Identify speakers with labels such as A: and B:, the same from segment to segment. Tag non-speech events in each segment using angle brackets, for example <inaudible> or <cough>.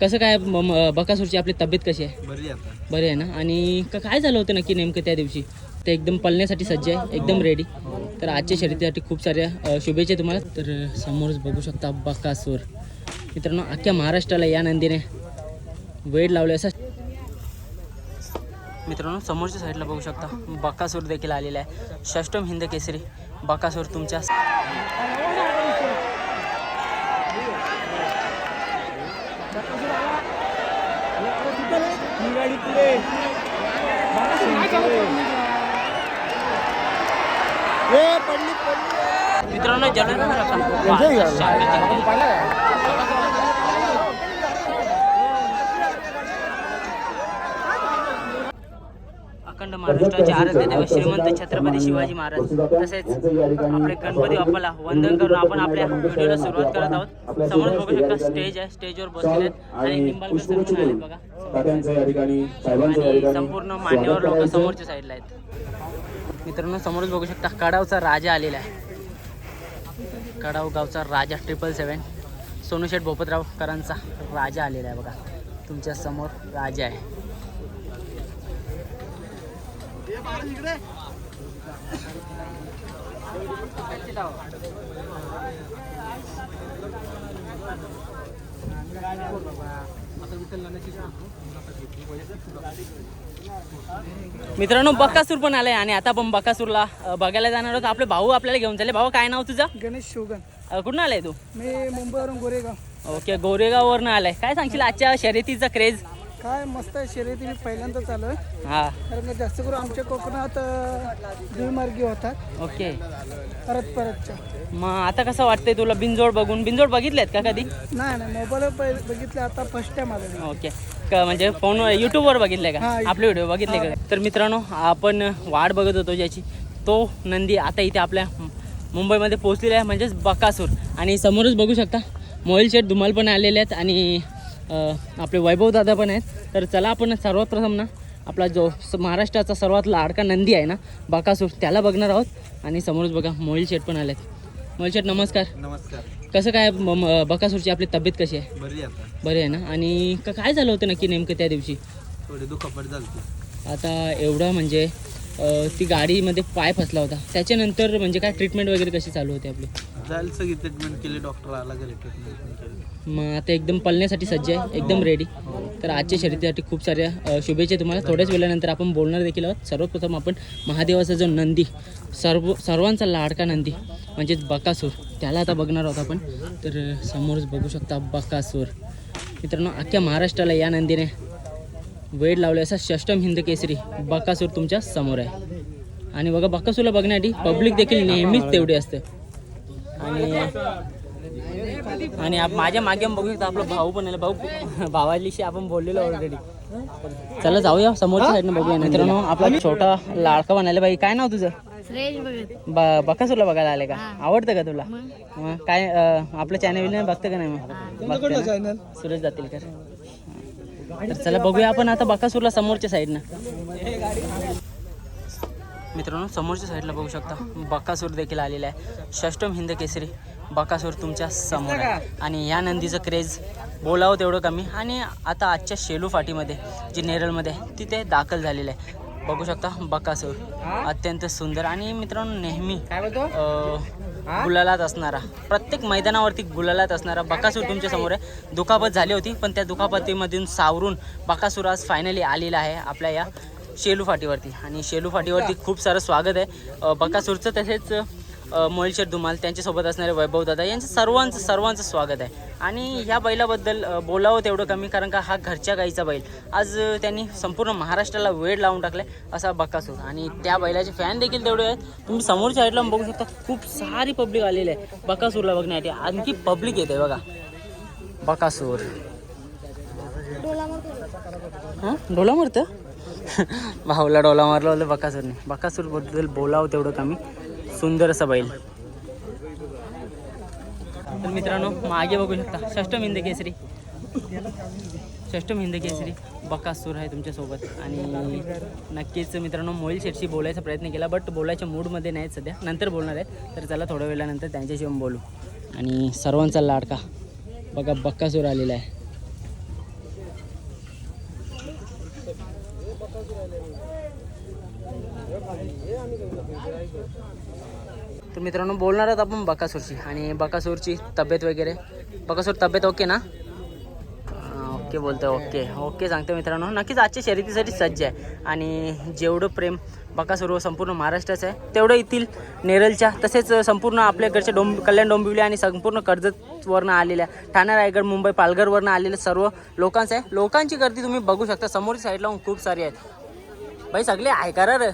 A: कसं काय बकासूरची आपली तब्येत कशी आहे?
B: बरी आता.
A: बरी आहे ना? आणि क- काय झालं होतं नक्की नेमकं त्या दिवशी? ते एकदम पळण्यासाठी सज्ज आहे एकदम रेडी तर आजच्या शर्यतीसाठी खूप साऱ्या शुभेच्छा तुम्हाला. तर समोरच बघू शकता बकासूर. मित्रांनो अख्ख्या महाराष्ट्राला या नंदीने वेळ लावले असं. मित्रांनो समोरच्या साईडला बघू शकता बकासूर देखील आलेला आहे. षष्टम हिंद केसरी. बकासूर तुमच्या मित्रांनो जलद महाराष्ट्राचे आराध्य देव श्रीमंत छत्रपती शिवाजी महाराज. तसेच आपले गणपती बाप्पाला वंदन करून आपण आपल्या व्हिडिओला सुरुवात करत आहोत. समोर बघू शकता स्टेज आहे स्टेजवर बसलेले आहेत आणि निंबाळकर सर पण आलेत बघा. आणि संपूर्ण मान्यवर लोक समोरच्या साईडला आहेत. मित्रांनो समोरच बघू शकता कडावचा राजा आलेला आहे. कडाव गावचा राजा ट्रिपल सेवन सोनूशेठ भोपतराव करांचा राजा आलेला आहे बघा. तुमच्यासमोर राजा आहे. मित्रांनो बकासूर पण आलाय आणि आता आपण बकासूरला बघायला जाणार आहोत. आपले भाऊ आपल्याला घेऊन चालले. भाऊ काय नाव तुझं?
C: गणेश
A: अ, कुठून आलाय तू?
C: मी मुंबईवरून गोरेगाव.
A: ओके गोरेगाववरनं आलाय. काय सांगशील? आजच्या शर्यतीचा क्रेज
C: काय मस्त आहे शर्यती मी पहिल्यांदाच आलो
A: हा.
C: कारण का जास्त करून आमच्या कोकणात दुईमार्गी होतात.
A: ओके.
C: परत परतच्या.
A: मग आता कसं वाटतंय तुला बिनजोड बघून? बिनजोड बघितलेत का कधी?
C: नाही नाही पहिले बघितले आता फर्स्ट टाइम आलो मी.
A: ओके. क- म्हणजे फोन युट्यूबवर बघितले का?
C: हा,
A: आपले व्हिडिओ बघितले का? तर मित्रांनो आपण वाट बघत होतो ज्याची. तो नंदी आता इथे आपल्या मुंबईमध्ये पोहोचलेला आहे म्हणजेच बकासूर. आणि समोरच बघू शकता मोबाईल शेट धुमाल पण आलेले आहेत आणि अ, आपले वैभव दादा पण आहेत. तर चला आपण सर्वात प्रथम ना आपला जो महाराष्ट्राचा सर्वात लाडका नंदी आहे ना बकासूर त्याला बघणार आहोत. आणि समोरच बघा मोबाईल शेट पण आलेत. मोबाईल शेट नमस्कार.
B: नमस्कार.
A: कसं काय बकासूरची आपली तब्येत कशी आहे?
B: बरी आता.
A: बरे आहे ना? आणि काय झालं होतं नक्की नेमकं त्या दिवशी?
B: थोडी दुखापट झाली
A: आता एवढं म्हणजे ती गाडीमध्ये पाय फसला होता. त्याच्यानंतर म्हणजे काय ट्रीटमेंट वगैरे कशी चालू होती आपली?
B: जायला सगळी ट्रीटमेंट केली डॉक्टर आला ट्रीटमेंट केली.
A: मग आता एकदम पळण्यासाठी सज्ज आहे एकदम रेडी तर आजच्या शर्यतीसाठी खूप साऱ्या शुभेच्छा तुम्हाला. थोड्याच वेळानंतर आपण बोलणार देखील आहोत. सर्वप्रथम आपण महादेवाचा जो नंदी सर्व सर्वांचा लाडका नंदी म्हणजेच बकासूर त्याला आता बघणार आहोत आपण. तर समोरच बघू शकता बकासूर. मित्रांनो अख्ख्या महाराष्ट्राला या नंदीने वेळ लावले असा षष्टम हिंद केसरी बकासूर तुमच्यासमोर आहे. आणि बघा बकासूरला बघण्यासाठी पब्लिक देखील नेहमीच तेवढी असते. आणि आणि आप- माझ्या मागे बघू शकता आपला भाऊ पण आहे भाऊ भावालीशी आपण बोललेलो ऑलरेडी चला जाऊया. समोरच्या साईडनं बघूया. मित्रांनो आपला छोटा लाडका बनायला बाई काय नाव तुझं? बकासूरला बघायला आले का? आवडतं का तुला? मग? काय आपलं चॅनल बघतं का नाही मग? सुरेश जातील का? तर चला बघूया आपण आता बकासूरला समोरच्या साईडनं. मित्रांनो समोरच्या साईडला बघू शकता. बकासूर देखील आलेला आहे. षष्टम हिंद केसरी बकासूर तुमच्यासमोर आहे. आणि या नंदीचं क्रेज बोलावं तेवढं कमी. आणि आता आजच्या शेलू फाटीमध्ये जी नेरळमध्ये आहे तिथे दाखल झालेलं आहे. बघू शकता बकासूर अत्यंत सुंदर आणि मित्रांनो नेहमी गुलालात असणारा प्रत्येक मैदानावरती गुलालात असणारा बकासूर तुमच्यासमोर आहे. दुखापत झाली होती पण त्या दुखापतीमधून सावरून बकासूर आज फायनली आलेला आहे आपल्या या शेलू फाटीवरती. आणि शेलू फाटीवरती खूप सारं स्वागत आहे. बकासूरचं तसेच मोहिलशेठ धुमाल त्यांच्यासोबत असणारे वैभव दादा यांचं सर्वांचं सर्वांचं स्वागत आहे. आणि ह्या बैलाबद्दल बोलावं तेवढं कमी कारण का हा घरच्या गाईचा बैल. आज त्यांनी संपूर्ण महाराष्ट्राला वेळ लावून टाकलाय असा बकासूर आणि त्या बैलाचे फॅन देखील तेवढे आहेत. तुम्ही समोरच्या साईडला बघू शकता खूप सारी पब्लिक आलेली आहे बकासूरला बघण्यासाठी. आणखी पब्लिक येते बघा. बकासूर हां? डोला मारतं भाऊला डोला मारला बकासूरने बकासूरबद्दल बोलावं तेवढं कमी. सुंदर असा बैल. तर मित्रांनो मागे बघू शकता षष्ठ हिंद केसरी. षष्टम हिंद केसरी बकासूर आहे तुमच्यासोबत. आणि नक्कीच मित्रांनो मोहिल शेटशी बोलायचा प्रयत्न केला बट बोलायच्या मूडमध्ये नाहीत सध्या. नंतर बोलणार आहेत तर चला थोड्या वेळानंतर त्यांच्याशी बोलू. आणि सर्वांचा लाडका. बघा बक्कासूर आलेला आहे. तर मित्रांनो बोलणार आहोत आपण बकासूरची आणि बकासूरची तब्येत वगैरे. बकासूर तब्येत ओके ना? ओके बोलतो ओके. ओके सांगतो मित्रांनो. नक्कीच आजच्या शर्यतीसाठी सज्ज आहे. आणि जेवढं प्रेम बकासूर संपूर्ण महाराष्ट्राचं आहे तेवढं येथील नेरलच्या. तसेच संपूर्ण आपल्याकडच्या डोंब कल्याण डोंबिवली आणि संपूर्ण कर्जतवरनं आलेल्या ठाणे रायगड मुंबई पालघरवरनं आलेल्या सर्व लोकांचं आहे. लोकांची गर्दी तुम्ही बघू शकता. समोरच्या साईडला खूप सारी आहेत. भाई सगळे ऐकारा रे?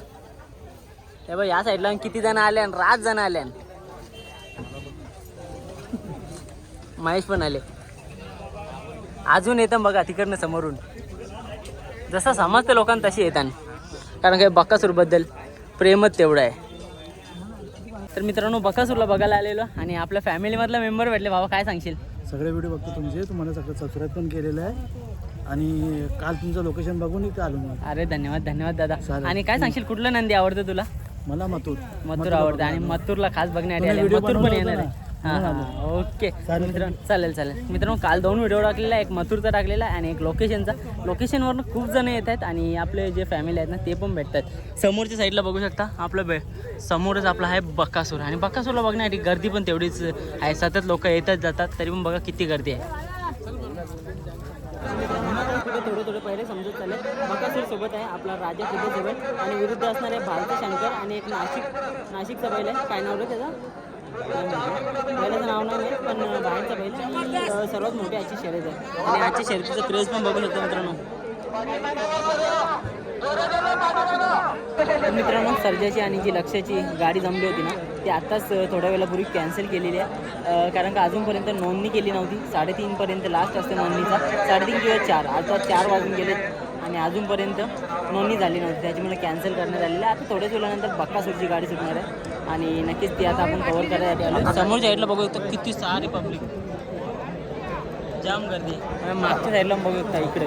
A: हे बघ या साईडला किती जण आले आणि रात जण आले महेश पण आले. अजून येतं बघा तिकडनं समोरून. जसं समजतं लोकांना तशी येतात. कारण काय बकासूरबद्दल प्रेमच तेवढं आहे. तर मित्रांनो बकासूरला बघायला आलेलो आणि आपल्या फॅमिलीमधला मेंबर भेटले. बाबा काय सांगशील?
C: सगळे व्हिडिओ बघतो तुमचे. तुम्हाला सगळं सबस्क्राईब पण केलेलं आहे. आणि काल तुमचं लोकेशन बघून इथं आलो
A: अरे धन्यवाद धन्यवाद दादा. आणि काय सांगशील? कुठलं नंदी आवडतं तुला?
C: मला मथुर.
A: मथुर आवडतं आणि मथुरला खास बघण्यासाठी आले मथुर पण येणार आहे. ओके. मित्रांनो चालेल चालेल. मित्रांनो काल दोन व्हिडिओ टाकलेला आहे. एक मथुरचा टाकलेला आहे आणि एक लोकेशनचा. लोकेशनवरनं खूप जण येत आहेत आणि आपले जे फॅमिली आहेत ना ते पण भेटतात समोरच्या साईडला बघू शकता. आपलं बे समोरच आपला आहे बक्कासूर आणि बक्कासूरला बघण्यासाठी गर्दी पण तेवढीच आहे. सतत लोक येतात जातात. तरी पण बघा किती गर्दी आहे. थोडं थोडं पहिले समजत चालेल. बकासूर सोबत आहे आपला राजा तिथे जवळ आणि विरुद्ध असणारे भारती शंकर आणि एक नाशिक नाशिकचा बैल आहे. काय नाव रे त्याचं? पहिल्याचं नाव नाही पण बाहेरचा बैल सर्वात मोठी आजची शर्यत आहे. आणि आजच्या शर्यतीचा क्रेज पण बघू शकतो मित्रांनो. मित्रांनो सर्जाची आणि जी लक्षाची गाडी जमली होती ना ती आत्ताच थोड्या वेळापूर्वी कॅन्सल केलेली आहे. कारण का अजूनपर्यंत नोंदणी केली नव्हती. साडेतीनपर्यंत लास्ट असते नोंदणीचा. साडेतीन किंवा चार. आता चार वाजून गेले आणि अजूनपर्यंत नोंदणी झाली नव्हती. त्याच्यामुळे कॅन्सल करण्यात आलेलं आहे. आता थोड्याच वेळानंतर बक्कासूरची गाडी सुटणार आहे. आणि नक्कीच ती आता आपण कव्हर करायसाठी आलो समोरच्या साईडला बघू शकतो किती सारी पब्लिक जाम गर्दी. मागच्या साईडला बघू शकता इकडे.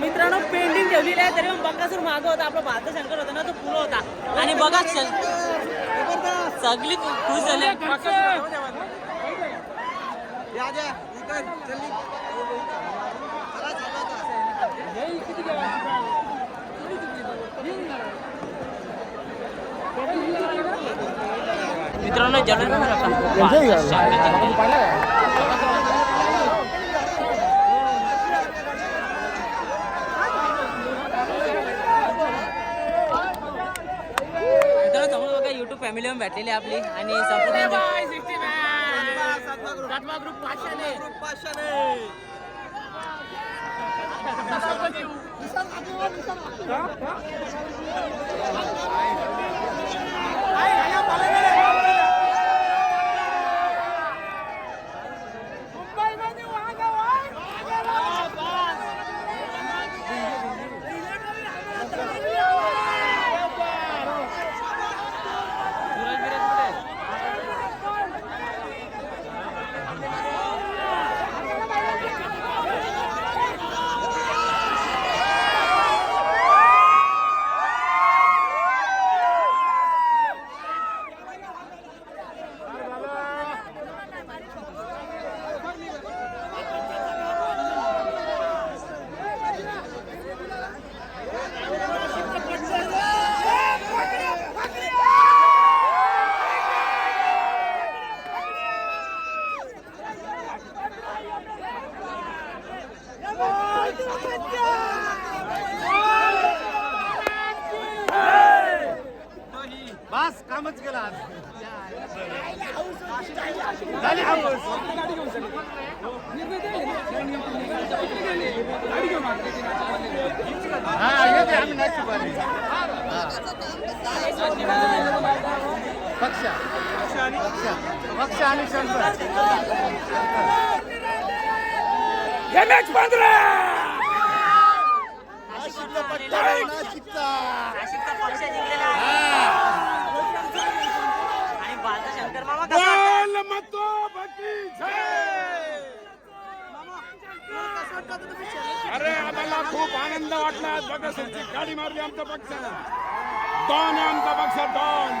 A: मित्रांनो पेंटिंग ठेवलेली आहे तरी पण बकासूर मागं होता आपला भारत शंकर होता ना तो पुढं होता आणि बघा श- सगळी खुश झाली. मित्रांनो जरूर मित्रांनो समोर बघा युट्यूब फॅमिली पण भेटलेली आहे आपली आणि संपूर्ण
C: बस कामच केलं आज
A: नाशिकचा पक्ष जिंकलेला आहे आणि बालता शंकर मामा कसा
D: अरे आम्हाला खूप आनंद वाटला. आज गाडी मारली आमचा पक्ष डॉन.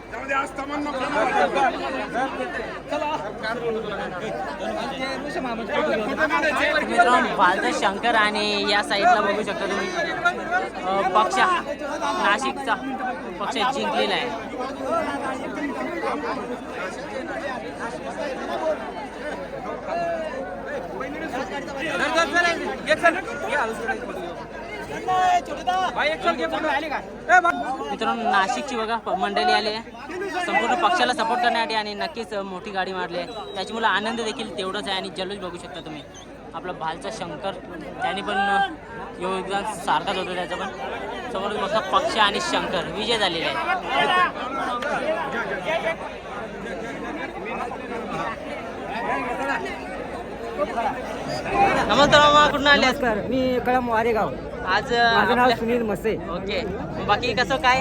D: त्यामध्ये आज
A: मित्रांनो बालता शंकर आणि या साईडला बघू शकता तुम्ही पक्ष नाशिकचा पक्ष जिंकलेला आहे मित्रांनो नाशिकची बघा मंडळी आली आहे. संपूर्ण पक्षाला सपोर्ट करण्यासाठी आणि नक्कीच मोठी गाडी मारली आहे. त्याची मला आनंद देखील तेवढंच आहे आणि जल्लोष बघू शकता तुम्ही. आपला भालचा शंकर त्याने पण योगदान सारखाच होतं त्याचं पण. समोर बघा पक्ष आणि शंकर विजय झालेले आहे नमस्कार कुठून आले? आज?
E: नमस्कार मी कळम वारेगाव.
A: आज
E: माझं नाव
A: आपल्या-
E: सुनील मसे
A: ओके. बाकी कसं काय?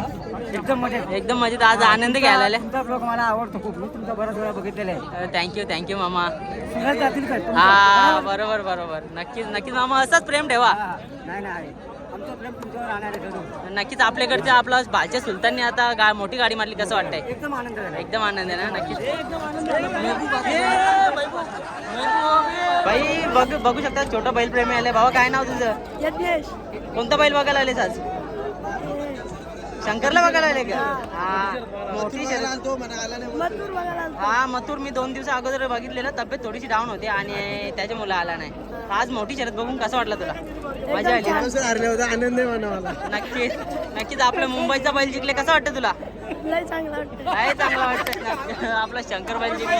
E: एकदम मजेत.
A: एकदम मजेत. आज आनंद घ्यायला आले
E: तुमचा ब्लॉग मला आवडतो खूप. मी तुमचा बराच वेळा बघितलेला आहे.
A: थँक्यू थँक्यू मामा.
E: सुरत जातील काय तुमचं?
A: हा बरोबर बरोबर. नक्कीच नक्कीच. मामा असंच प्रेम ठेवा.
E: हा, नाही नाही. आमचं प्रेम तुमच्यावर राहणार आहे जरूर
A: नक्कीच आपल्याकडच्या आपला भालच्या सुलतानने आता गा मोठी गाडी मारली कसं वाटतंय?
E: एकदम आनंद झाला.
A: एकदम आनंद आहे ना नक्कीच. बाई बघ बघू शकता छोटं बैल प्रेमी आले बाबा काय नाव तुझं? कोणता बैल बघायला आलेस आज? शंकरला बघायला आले का? हा मोठी हा मथुर मी दोन दिवसा अगोदर बघितलेलं तब्येत थोडीशी डाऊन होती आणि त्याच्यामुळे आला नाही. आज मोठी शर्यत बघून कसं वाटलं तुला? मजा आली ना?
C: आनंद मला
A: नक्कीच. नक्कीच आपलं मुंबईचा बैल जिंकले कसं वाटतं तुला?
F: चांगलं वाटतं
A: काय चांगलं वाटतं आपला शंकर बैल जिंकले.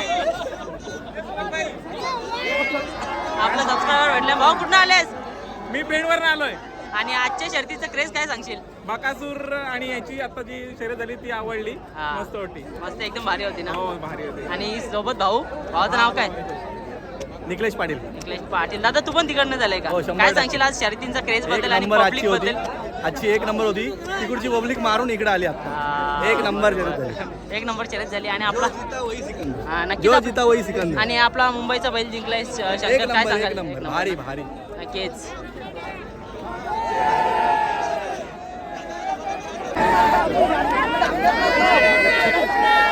A: आपलं सबस्क्रायबर भेटले. भाऊ कुठं आलेस?
D: मी पेणवर आलोय.
A: आणि आजच्या शर्तीचं क्रेज काय सांगशील?
D: बकासूर आणि याची आता जी शर्यत झाली ती आवडली.
A: हा.
D: मस्त वाटली
A: मस्त एकदम भारी होती ना?
D: हो भारी होती.
A: आणि सोबत भाऊ? भावाचं नाव काय?
D: निकलेश पाटील.
A: निकलेश पाटील. दादा तू पण तिकडनं झालंय का?
D: हो, शंभर
A: काय
D: टक्के.
A: सांगशील आज शर्यतींचा क्रेज
G: एक
A: बद्दल आणि
G: नंबर आजची
A: पब्लिक
G: होती.
A: बद्दल?
G: आजची एक नंबर होती. तिकडची पब्लिक मारून इकडे आली आता.
A: हा.
G: एक नंबर शर्यत झाली.
A: एक नंबर शर्यत झाली आणि आपला हा, नक्कीच
G: जो
A: आप-
G: जिता वही सिकंदर.
A: आणि आपला मुंबईचा बैल जिंकलाय श-
G: एक
A: शंकर. काय
G: नंबर एक
A: सांगाल
G: नंबर भारी भारी.
A: नक्कीच.
H: Thank you.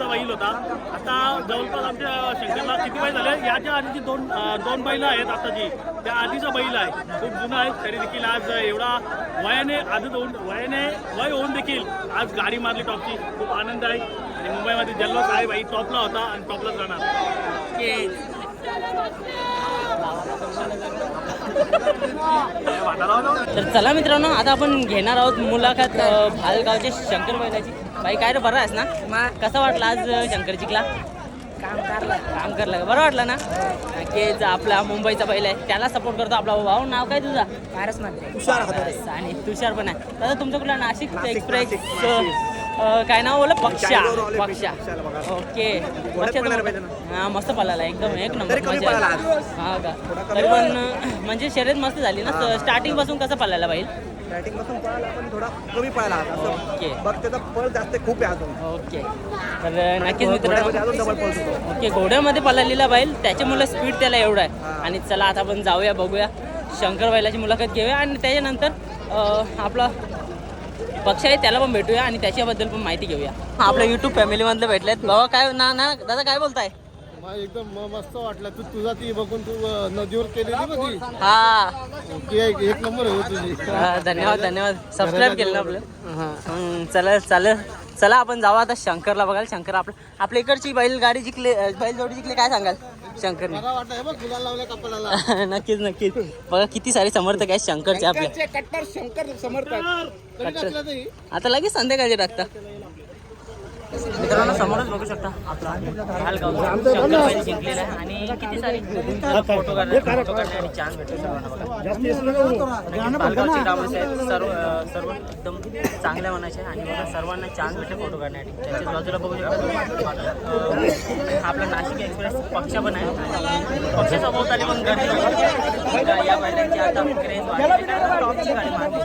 H: आमचा बैल होता. आता जवळपास आमच्या शंकरला किती बैल झाले? याच्या आधीची दोन दोन बैल आहेत आताची त्या आधीचा बैल आहे. खूप जुना आहे. तरी देखील आज एवढा वयाने आधी होऊन वयाने वय होऊन देखील आज गाडी मारली टॉपची. खूप आनंद आहे. आणि मुंबईमध्ये जल्लोष आहे बाई. टॉपला होता आणि टॉपलाच राहणार.
A: तर चला मित्रांनो आता आपण घेणार आहोत मुलाखत भालगावच्या शंकर बैलाची बाई काय रे बरं आहेस ना? कसा वाटला आज अ, शंकर जिंकला काम करला काम करला का? बरं वाटलं ना? नक्कीच आपला मुंबईचा बैल आहे. त्याला सपोर्ट करतो आपला भाऊ. नाव काय तुझा? पारस मात्र आणि तुषार पण आहे. दादा तुमचं कुठला? नाशिक एक्सप्रेस अं, काय नाव बोला पक्षा पक्षा
G: पक्षाला बघा.
A: ओके.
G: पळायला पाहिजे
A: हा मस्त पळाला एकदम एक नंबर.
G: तरी कमी
A: मजा
G: पळाला
A: आली. हा का? तरी पण म्हणजे शर्यत मस्त झाली ना. स्टार्टिंगपासून कसं पळायला पाहिजे
G: बॅटिंगपासून पळाला पण थोडा कमी पळाला
A: ओके.
G: बघ त्याचा पळ जास्त खूप आहे अजून.
A: ओके. तर नक्कीच मित्रांनो
G: घोड्यामध्ये अजून डबल पळतो तो.
A: ओके घोड्यामध्ये पळालेला बैल त्याच्यामुळे स्पीड त्याला एवढा आहे. आणि चला आता आपण जाऊया बघूया. शंकर बैलाची मुलाखत घेऊया आणि त्याच्यानंतर अं, आपला पक्ष आहे त्याला पण भेटूया आणि त्याच्याबद्दल पण माहिती घेऊया. आपल्या युट्यूब फॅमिलीमधले भेटलेत. बाबा काय ना ना दादा काय बोलताय?
C: एकदम मस्त वाटलं. तू तुझा ती बघून तू नदीवर केलेली बघी
A: हा.
C: एक नंबर हो तुझी.
A: हा, धन्यवाद धन्यवाद. सबस्क्राईब केलं ना आपलं? हं, चला चालेल. चला आपण जाऊ आता शंकरला बघायला. शंकर आपलं आपल्या इकडची बैलगाडी जिंकले बैल जोडी जिंकले काय सांगाल? शंकरने.
C: वाटलं हे बघ गुलाल लावल्या कपालाला <laughs>
A: नक्कीच नक्कीच. बघा किती सारे समर्थक आहेत शंकरचे आपले.
D: कट्टर शंकर समर्थक.
A: आता लगेच संध्याकाळचे टाकता. मित्रांनो समोरच बघू शकता आपला जिंकलेला आहे आणि किती सारे फोटो काढणे आणि चान्स भेटतो सर्वांना ग्रामस्थ आहेत. सर्व सर्व एकदम चांगल्या मनाचे आणि सर्वांना चान्स भेटले फोटो काढण्यासाठी. त्याच्याच बाजूला बघू शकता आपला नाशिक एक्सप्रेस पक्ष पण आहे. आणि पक्षाच्या भोवताली पण गर्दी. या बैलांची आता क्रेज वाढली. टॉपची गाडी मारली.